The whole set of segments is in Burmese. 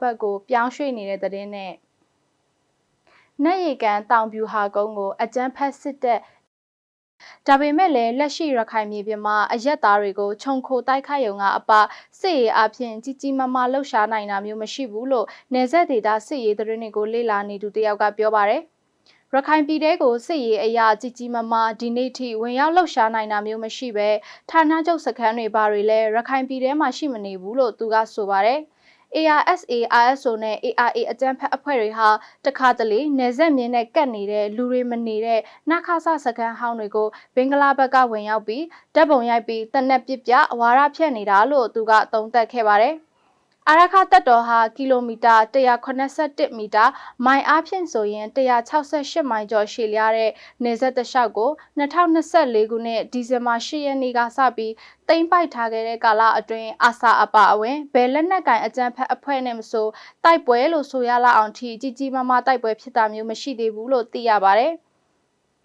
ဘက်ကိုပြောင်းရွှေ့နေတဲ့သတင်းနဲ့နတ်ရီကန်တောင်ပြူဟာကုန်းကိုအကြမ်းဖက်စစ်တပ်ဒါပေမဲ့လည်းလက်ရှိရခိုင်မြေပြင်မှာအရက်သားတွေကိုခြုံခိုတိုက်ခိုက်ရုံကအပစစ်ရေးအဖြစ်ကြီးကြီးမားမားလှုပ်ရှားနိုင်တာမျိုးမရှိဘူးလို့နေဆက်ဒေတာစစ်ရေးသတင်းတွေကိုလေ့လာနေသူတယောက်ကပြောပါတယ်ရခိုင်ပြည်တဲကိုစစ်ရေးအရာကြီးကြီးမားမားဒီနေ့ထိဝင်ရောက်လှုပ်ရှားနိုင်တာမျိုးမရှိပဲဌာနချုပ်စခန်းတွေဘာတွေလဲရခိုင်ပြည်တဲမှာရှိမနေဘူးလို့သူကဆိုပါတယ်။ ARSA RSO နဲ့ ARA အကြမ်းဖက်အဖွဲ့တွေဟာတခါတလေနေဆက်မြင်းနဲ့ကတ်နေတဲ့လူတွေမနေတဲ့နခဆစကန်ဟောင်းတွေကိုဘင်္ဂလားဘက်ကဝင်ရောက်ပြီးတပ်ပုံရိုက်ပြီးတနက်ပစ်ပြအဝါရဖြတ်နေတာလို့သူကသုံးသပ်ခဲ့ပါတယ်။ အာရခတက်တော်ဟာကီလိုမီတာ181မီတာမိုင်အားဖြင့်ဆိုရင်168မိုင်ကျော်ရှည်လျားတဲ့နေဆက်တလျှောက်ကို2024ခုနှစ်ဒီဇင်ဘာ10ရက်နေ့ကစပြီးတိမ့်ပိုက်ထားခဲ့တဲ့ကာလအတွင်းအာဆာအပါအဝင်ဘယ်လက်နက်ကင်အကြမ်းဖက်အဖွဲ့နဲ့မဆိုတိုက်ပွဲလို့ဆိုရလောက်အောင်ထိကြီးကြီးမားမားတိုက်ပွဲဖြစ်တာမျိုးမရှိသေးဘူးလို့သိရပါတယ်။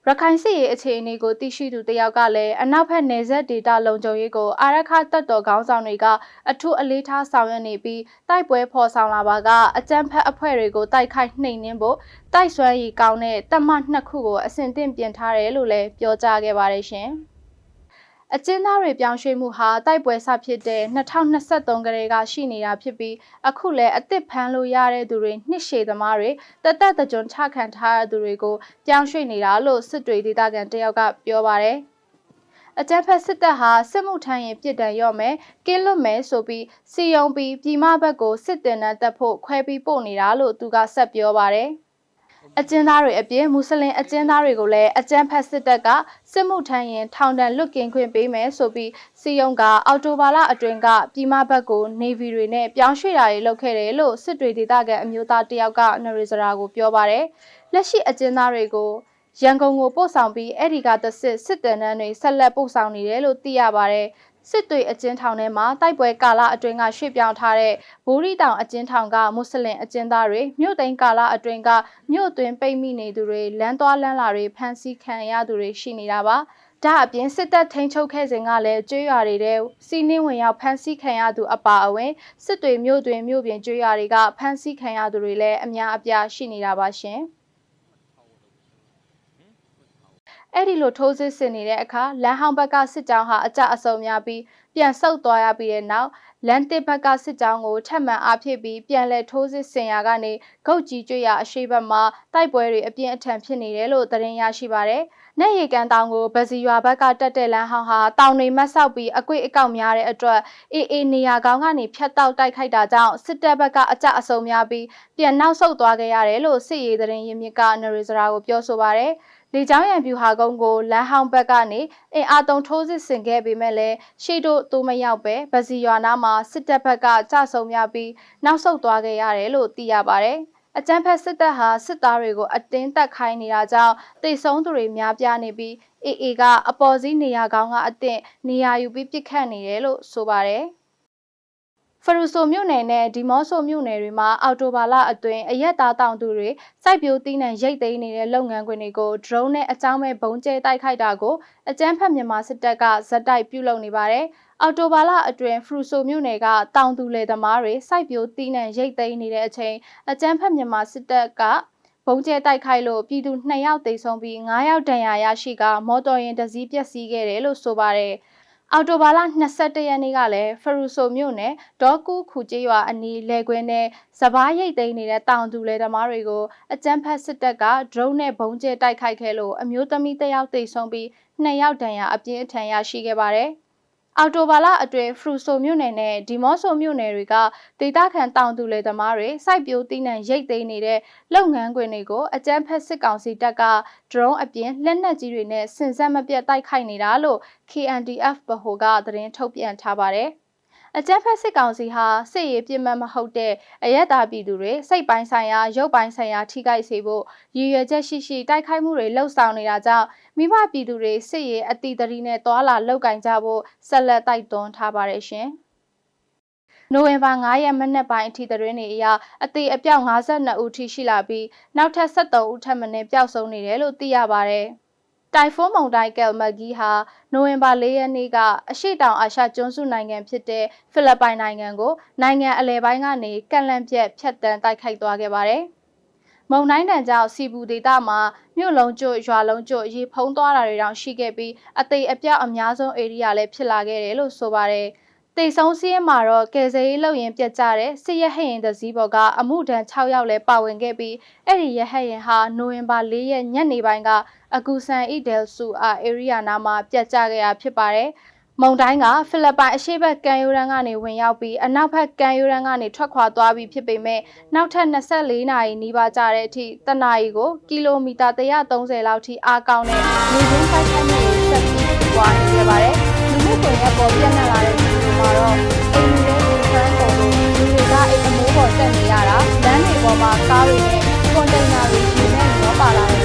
ရခိုင်စစ်ရေးအခြေအနေကိုသိရှိသူတယောက်ကလည်းအနောက်ဘက်နယ်စပ်ဒေသလုံခြုံရေးကိုအာရခတပ်တော်ခေါင်းဆောင်တွေကအထူးအလေးထားဆောင်ရွက်နေပြီးတိုက်ပွဲဖော်ဆောင်လာပါကအကြမ်းဖက်အဖွဲ့တွေကိုတိုက်ခိုက်နှိမ်နင်းဖို့တိုက်ဆွမ်းရည်ကောင်းတဲ့တပ်မနှစ်ခုကိုအစဉ်သင့်ပြင်ထားတယ်လို့လည်းပြောကြားခဲ့ပါတယ်ရှင်။ အကျဉ်းသားတွေပြောင်းရွှေ့မှုဟာတိုက်ပွဲဆဖြစ်တဲ့2023ကလေးကရှိနေတာဖြစ်ပြီးအခုလည်းအစ်စ်ဖမ်းလို့ရတဲ့သူတွေနှစ်ရှည်သမားတွေတသက်တကြွချခံထားရသူတွေကိုပြောင်းရွှေ့နေတာလို့စစ်တွေဒေသခံတယောက်ကပြောပါတယ်အကြမ်းဖက်စစ်တပ်ဟာစစ်မှုထမ်းရင်ပြစ်ဒဏ်ရော့မယ်ကင်းလွတ်မယ်ဆိုပြီးစီယုံပြီးပြည်မဘက်ကိုစစ်တင်တန်းတက်ဖို့ခွဲပြီးပို့နေတာလို့သူကဆက်ပြောပါတယ်။ အကျဉ်းသားတွေအပြင်မွတ်စလင်အကျဉ်းသားတွေကိုလည်းအကြမ်းဖက်စစ်တပ်ကစစ်မှုထမ်းရင်ထောင်ဒဏ်လွတ်ကင်းခွင့်ပေးမယ်ဆိုပြီးစီယုံကအော်တိုဘာလအတွင်းကပြည်မဘက်ကိုနေဗီတွေနဲ့ပြောင်းရွှေ့တာတွေလုပ်ခဲ့တယ်လို့စစ်တွေဒေသခံအမျိုးသားတယောက်ကနရီစရာကိုပြောပါတယ်လက်ရှိအကျဉ်းသားတွေကိုရန်ကုန်ကိုပို့ဆောင်ပြီးအဲ့ဒီကတစစ်စစ်တမ်းတန်းတွေဆက်လက်ပို့ဆောင်နေတယ်လို့သိရပါတယ် စစ်တွေအကျဉ်းထောင်ထဲမှာတိုက်ပွဲကာလအတွင်းကရွှေ့ပြောင်းထားတဲ့ဘူရီတောင်အကျဉ်းထောင်ကမွတ်စလင်အကျဉ်းသားတွေမြို့သိမ်းကာလအတွင်းကမြို့သွင်းပိတ်မိနေသူတွေလမ်းသွားလမ်းလာတွေဖမ်းဆီးခံရသူတွေရှိနေတာပါဒါအပြင်စစ်တပ်ထိန်းချုပ်ခဲ့စဉ်ကလည်းကျွေးရွာတွေတဲ့စီးနှင်းဝင်ရောက်ဖမ်းဆီးခံရသူအပါအဝင်စစ်တွေမြို့တွင်မြို့ပြင်ကျွေးရွာတွေကဖမ်းဆီးခံရသူတွေလည်းအများအပြားရှိနေတာပါရှင်။ အဲ့ဒီလိုထိုးစစ်ဆင်နေတဲ့အခါလမ်းဟောင်းဘက်ကစစ်ကြောင်းဟာအကြအဆုံများပြီးပြန်ဆုတ်သွားရပြီးတဲ့နောက်လန်တစ်ဘက်ကစစ်ကြောင်းကိုထပ်မံအားဖြည့်ပြီးပြန်လည်ထိုးစစ်ဆင်ရာကနေဂုတ်ကြီးကျွရအရှိဘက်မှာတိုက်ပွဲတွေအပြင်းအထန်ဖြစ်နေတယ်လို့သတင်းရရှိပါရယ်။နေရီကန်တောင်ကိုဗစီရွာဘက်ကတက်တဲ့လမ်းဟောင်းဟာတောင်တွေမတ်ဆောက်ပြီးအကွေ့အကောက်များတဲ့အတွက်အေးအေးနေရာကောင်းကနေဖြတ်တောက်တိုက်ခိုက်တာကြောင့်စစ်တပ်ဘက်ကအကြအဆုံများပြီးပြန်နောက်ဆုတ်သွားခဲ့ရတယ်လို့စစ်ရေးသတင်းရင်းမြစ်ကနရီစရာကိုပြောဆိုပါရယ်။လေကြောင်းရန်ပြူဟာကုန်းကိုလမ်းဟောင်းဘက်ကနေအင်အားသုံးထိုးစစ်ဆင်ခဲ့ပေမဲ့လည်းရှေ့တို့သို့မရောက်ပဲဗစီရွာနာမှာစစ်တပ်ဘက်ကကြဆုံများပြီးနောက်ဆုတ်သွားခဲ့ရတယ်လို့သိရပါတယ်။အကြမ်းဖက်စစ်တပ်ဟာစစ်သားတွေကိုအတင်းတက်ခိုင်းနေတာကြောင့်တိတ်ဆုံးသူတွေများပြားနေပြီးအေအေကအပေါ်စီးနေရာကောင်းကအသင့်နေရာယူပြီးပြစ်ခတ်နေတယ်လို့ဆိုပါတယ်။ ဖရူဆိုမြို့နယ်နဲ့ဒီမော့ဆိုမြို့နယ်တွေမှာအော်တိုဘာလအတွင်းအရက်သားတောင်သူတွေစိုက်ပျိုးသီးနှံရိတ်သိမ်းနေတဲ့လုပ်ငန်းခွင်တွေကို drone နဲ့အကြောင်းမဲ့ဘုံကျဲတိုက်ခိုက်တာကိုအကြမ်းဖက်မြန်မာစစ်တပ်ကဇက်တိုက်ပြုလုပ်နေပါတယ်။အော်တိုဘာလအတွင်းဖရူဆိုမြို့နယ်ကတောင်သူလယ်သမားတွေစိုက်ပျိုးသီးနှံရိတ်သိမ်းနေတဲ့အချိန်အကြမ်းဖက်မြန်မာစစ်တပ်ကဘုံကျဲတိုက်ခိုက်လို့ပြည်သူ2ယောက်သေဆုံးပြီး9ယောက်ဒဏ်ရာရရှိကမော်တော်ယာဉ်တစ်စီးပျက်စီးခဲ့တယ်လို့ဆိုပါတယ်။ အော်တိုဘာလ22ရက်နေ့ကလည်းဖရူဆိုမြို့နယ်ဒေါကူခူကျေးရွာအနီးလဲခွင်းနဲ့စပားရိတ်သိမ်းနေတဲ့တောင်သူလယ်သမားတွေကိုအကြမ်းဖက်စစ်တပ်က drone နဲ့ဘုံကျဲတိုက်ခိုက်ခဲ့လို့အမျိုးသမီးတစ်ယောက်သေဆုံးပြီးနှစ်ယောက်ဒဏ်ရာအပြင်းအထန်ရရှိခဲ့ပါတယ်။ အော်တိုဘာလအတွင်းဖရူဆိုမြို့နယ်နဲ့ဒီမော့ဆိုမြို့နယ်တွေကဒေသခံတောင်သူလယ်သမားတွေစိုက်ပျိုးသီးနှံရိတ်သိမ်းနေတဲ့လုပ်ငန်းခွင်တွေကိုအကြမ်းဖက်စစ်ကောင်စီတပ်က drone အပြင်လက်နက်ကြီးတွေနဲ့စင်စက်မပြတ်တိုက်ခိုက်နေတာလို့ KNDF ဗဟိုကသတင်းထုတ်ပြန်ထားပါတယ်။ အကြမ်းဖက်စစ်ကောင်စီဟာစစ်ရေးပြစ်မှတ်မဟုတ်တဲ့အရက်သားပြည်သူတွေစိတ်ပိုင်းဆိုင်ရာရုပ်ပိုင်းဆိုင်ရာထိခိုက်စေဖို့ရည်ရွယ်ချက်ရှိရှိတိုက်ခိုက်မှုတွေလှုပ်ဆောင်နေတာကြောင့်မိဘပြည်သူတွေစစ်ရေးအတိတရီနဲ့သွာလာလောက်ကင်ကြဖို့ဆက်လက်တိုက်တွန်းထားပါတယ်ရှင်။နိုဝင်ဘာ9ရက်မနေ့ပိုင်းအထိသတင်းတွေအရအသေးအပြောက်52ဦးထိရှိလာပြီးနောက်ထပ်73ဦးထပ်မံပျောက်ဆုံးနေတယ်လို့သိရပါဗျ။ တိုင်ဖွန်းမုန်တိုင်းကယ်မဂီဟာနိုဝင်ဘာ၄ရက်နေ့ကအရှေ့တောင်အာရှကျွန်းစုနိုင်ငံဖြစ်တဲ့ဖိလစ်ပိုင်နိုင်ငံကိုနိုင်ငံအလဲပိုင်းကနေကန့်လန့်ပြက်ဖျက်တမ်းတိုက်ခိုက်သွားခဲ့ပါတယ်။မုန်တိုင်းတန်ကြောင့်စီပူဒေသမှာမြို့လုံးကျွတ်ရွာလုံးကျွတ်ရေဖုံးသွားတာတွေတောင်ရှိခဲ့ပြီးအသေးအပြောက်အများဆုံးဧရိယာလည်းဖြစ်လာခဲ့တယ်လို့ဆိုပါတယ်။ တေဆုံးစီးရဲမှာတော့ကယ်ဆယ်ရေးလုပ်ရင်ပြတ်ကျတဲ့စစ်ရဟတ်ရင်တစည်းပေါ်ကအမှုဒဏ်6ယောက်လည်းပါဝင်ခဲ့ပြီးအဲ့ဒီရဟတ်ရင်ဟာနိုဝင်ဘာ4ရက်ညနေပိုင်းကအကူဆန်အီဒယ်ဆူအာဧရိယာနာမှာပြတ်ကျခဲ့တာဖြစ်ပါတယ်။မုန်တိုင်းကဖိလစ်ပိုင်အရှေ့ဘက်ကမ်းရိုးတန်းကနေဝင်ရောက်ပြီးအနောက်ဘက်ကမ်းရိုးတန်းကနေထွက်ခွာသွားပြီးဖြစ်ပေမဲ့နောက်ထပ်24နာရီနီးပါးကြာတဲ့အထိတနအီကိုကီလိုမီတာ130လောက်ထိအားကောင်းတဲ့မြေပြင်ဖိုက်ခိုက်မှုတွေဆက်ပြီးဖြစ်ပွားနေခဲ့ပါတယ်။လူမှုကွန်ရက်ပေါ်ပြန့်နှံ့လာတဲ့ဗီဒီယို မှာတော့အိမ်လူတွေဖမ်းကုန်လို့လူတွေကအိမ်အမိုးပေါ်တက်နေရတာလမ်းတွေပေါ်မှာကားတွေနဲ့ကွန်တိန်နာတွေရှင်နဲ့မျောပါလာတဲ့